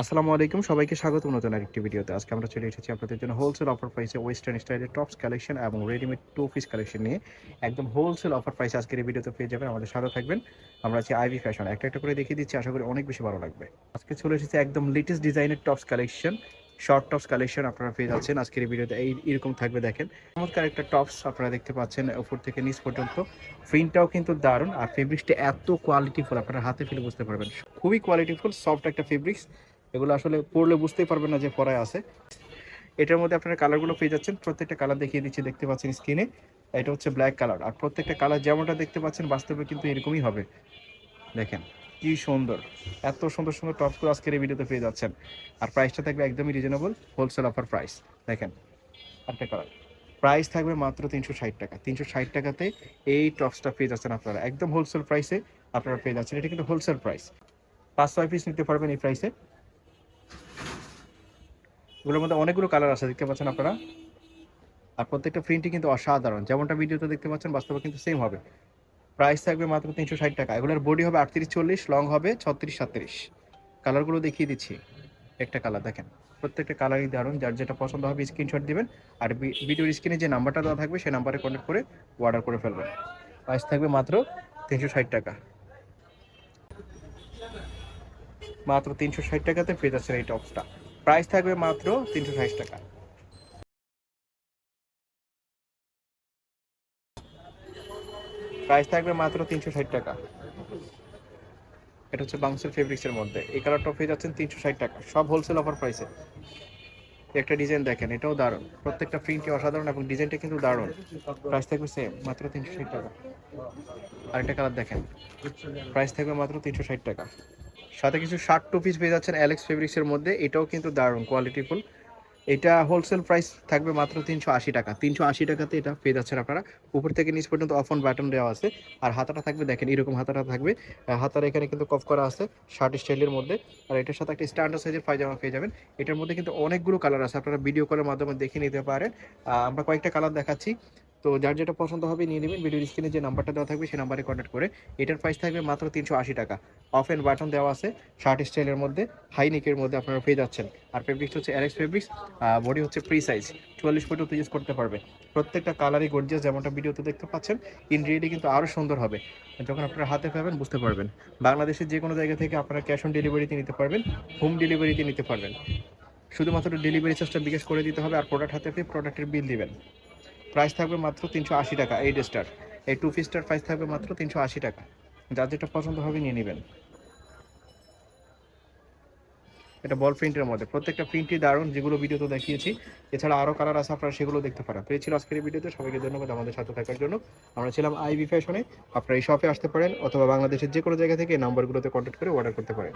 আসসালামু আলাইকুম, সবাইকে স্বাগত নতুন আরেকটি ভিডিওতে। আজকে আমরা চলে এসেছি আপনাদের জন্য হোলসেল অফার প্রাইসে ওয়েস্টার্ন স্টাইলের টপস কালেকশন এবং রেডিমেড টু পিস কালেকশন নিয়ে। একদম হোলসেল অফার প্রাইসে আজকের এই ভিডিওতে পেয়ে যাবেন, আমাদের সাথে থাকবেন। আমরা আছি আইভি ফ্যাশন একটা একটা করে দেখিয়ে দিচ্ছি, আশা করি অনেক বেশি ভালো লাগবে। আজকে চলে এসেছে একদম লেটেস্ট ডিজাইনের tops collection short tops collection আপনারা পেয়ে যাচ্ছেন আজকের এই ভিডিওতে। এই এরকম থাকবে দেখেন। চমৎকার একটা টপস আপনারা দেখতে পাচ্ছেন উপর থেকে নিচ পর্যন্ত। প্রিন্টটাও কিন্তু দারুণ আর ফেব্রিক্সটা এত কোয়ালিটিফুল আপনারা হাতে ফেলে বুঝতে পারবেন। খুবই কোয়ালিটিফুল সফট একটা ফেব্রিক্স এগুলো আসলে পড়লে বুঝতেই পারবেন না যে পরায় আছে। এটার মধ্যে আপনারা কালারগুলো পেয়ে যাচ্ছেন, প্রত্যেকটা কালার দেখিয়ে দিচ্ছি, দেখতে পাচ্ছেন স্ক্রিনে এটা হচ্ছে ব্ল্যাক কালার আর প্রত্যেকটা কালার যেমনটা দেখতে পাচ্ছেন বাস্তবে কিন্তু এরকমই হবে। দেখেন, কি সুন্দর, এত সুন্দর সুন্দর টপগুলো আজকের এই ভিডিওতে পেয়ে যাচ্ছেন। আর প্রাইসটা থাকবে একদমই রিজনেবল হোলসেল অফার প্রাইস দেখেন একটা কালার প্রাইস থাকবে মাত্র তিনশো ষাট টাকা। তিনশো ষাট টাকাতে এই টপসটা পেয়ে যাচ্ছেন আপনারা। একদম হোলসেল প্রাইসে আপনারা পেয়ে যাচ্ছেন। এটা কিন্তু হোলসেল প্রাইস পাঁচ ছয় পিস নিতে পারবেন এই প্রাইসে এগুলোর মধ্যে অনেকগুলো কালার আছে, দেখতে পাচ্ছেন আপনারা। আর প্রত্যেকটা প্রিন্টই কিন্তু অসাধারণ। যেমনটা ভিডিওতে দেখতে পাচ্ছেন, বাস্তবে কিন্তু সেম হবে। প্রাইস থাকবে মাত্র তিনশো ষাট টাকা। এগুলোর বডি হবে আটত্রিশ চল্লিশ লং হবে ছত্রিশ সাতত্রিশ। কালারগুলো দেখিয়ে দিচ্ছি। একটা কালার দেখেন। প্রত্যেকটা কালারই দারুণ। যার যেটা পছন্দ হবে স্ক্রিনশট দিবেন। আর ভিডিওর স্ক্রিনে যে নাম্বারটা দেওয়া থাকবে, সেই নাম্বারে কন্ট্যাক্ট করে অর্ডার করে ফেলবেন। প্রাইস থাকবে মাত্র তিনশো ষাট টাকা। মাত্র তিনশো ষাট টাকাতে পেয়ে যাচ্ছেন এই টপসটা প্রাইস থাকবে মাত্র তিনশো ষাট টাকা। প্রাইস থাকবে মাত্র তিনশো ষাট টাকা। এটা হচ্ছে বাংসের ফেব্রিক্সের মধ্যে। এই কালারটা পেয়ে যাচ্ছেন তিনশো ষাট টাকা। সব হোলসেল অফার প্রাইসে একটা ডিজাইন দেখেন, এটাও দারুণ। প্রত্যেকটা প্রিন্টই অসাধারণ এবং ডিজাইনটা কিন্তু দারুণ। প্রাইস থাকবে সেম মাত্র তিনশো ষাট টাকা। আরেকটা কালার দেখেন। প্রাইস থাকবে মাত্র তিনশো ষাট টাকা। সাথে কিছু শার্ট টু পিস পেয়ে যাচ্ছেন অ্যালেক্স ফেব্রিক্সের মধ্যে। এটাও কিন্তু দারুণ কোয়ালিটিফুল এটা হোলসেল প্রাইস থাকবে মাত্র তিনশো আশি টাকা। তিনশো আশি টাকাতে এটা পেয়ে যাচ্ছেন আপনারা। উপর থেকে নিচ পর্যন্ত অফ অন বাটন দেওয়া আছে। আর হাতাটা থাকবে, দেখেন এরকম হাতাটা থাকবে। হাতার এখানে কিন্তু কফ করা আছে শার্ট স্টাইলের মধ্যে। আর এটার সাথে একটা স্ট্যান্ডার্ড সাইজের পায়জামা পেয়ে যাবেন। এটার মধ্যে কিন্তু অনেকগুলো কালার আছে। আপনারা ভিডিও কলের মাধ্যমে দেখে নিতে পারেন। আমরা কয়েকটা কালার দেখাচ্ছি। তো যার যেটা পছন্দ হবে নিয়ে নেবেন। ভিডিওর স্ক্রিনে যে নাম্বারটা দেওয়া থাকবে, সেই নাম্বারে কন্ট্যাক্ট করে এটার প্রাইস থাকবে মাত্র তিনশো আশি টাকা। অফ এন্ড বাটন দেওয়া আছে শার্ট স্টাইলের মধ্যে হাই নেকের মধ্যে আপনারা পেয়ে যাচ্ছেন। আর ফেব্রিক্স হচ্ছে অ্যালেক্স ফেব্রিক্স বডি হচ্ছে প্রি সাইজ চুয়াল্লিশ পর্যন্ত ইউজ করতে পারবে। প্রত্যেকটা কালারই গর্জিয়াস যেমনটা ভিডিওতে দেখতে পাচ্ছেন ইন রিয়েলি কিন্তু আরও সুন্দর হবে। যখন আপনারা হাতে পাবেন, বুঝতে পারবেন। বাংলাদেশের যে কোনো জায়গা থেকে আপনারা ক্যাশ অন ডেলিভারিতে নিতে পারবেন হোম ডেলিভারিতে নিতে পারবেন। শুধুমাত্র ডেলিভারি চার্জটা বিকাশ করে দিতে হবে, আর প্রোডাক্ট হাতে পেয়ে প্রোডাক্টের বিল দিবেন। প্রাইস থাকবে মাত্র তিনশো আশি টাকা, এই ড্রেসটার। এই টু পিসটার প্রাইস থাকবে মাত্র তিনশো আশি টাকা। যার যেটা পছন্দ হবে নিয়ে নেবেন। এটা বল প্রিন্টের মধ্যে। প্রত্যেকটা প্রিন্টই দারুণ, যেগুলো ভিডিওতে দেখিয়েছি। এছাড়া আরও কালার আছে আপনারা সেগুলো দেখতে পারেন। তো এই ছিল আজকের ভিডিওতে সবাইকে ধন্যবাদ আমাদের সাথে থাকার জন্য। আমরা ছিলাম আইবি ফ্যাশনে আপনারা এই শপে আসতে পারেন, অথবা বাংলাদেশের যে কোনো জায়গা থেকে এই নাম্বারগুলোতে কন্ট্যাক্ট করে অর্ডার করতে পারেন।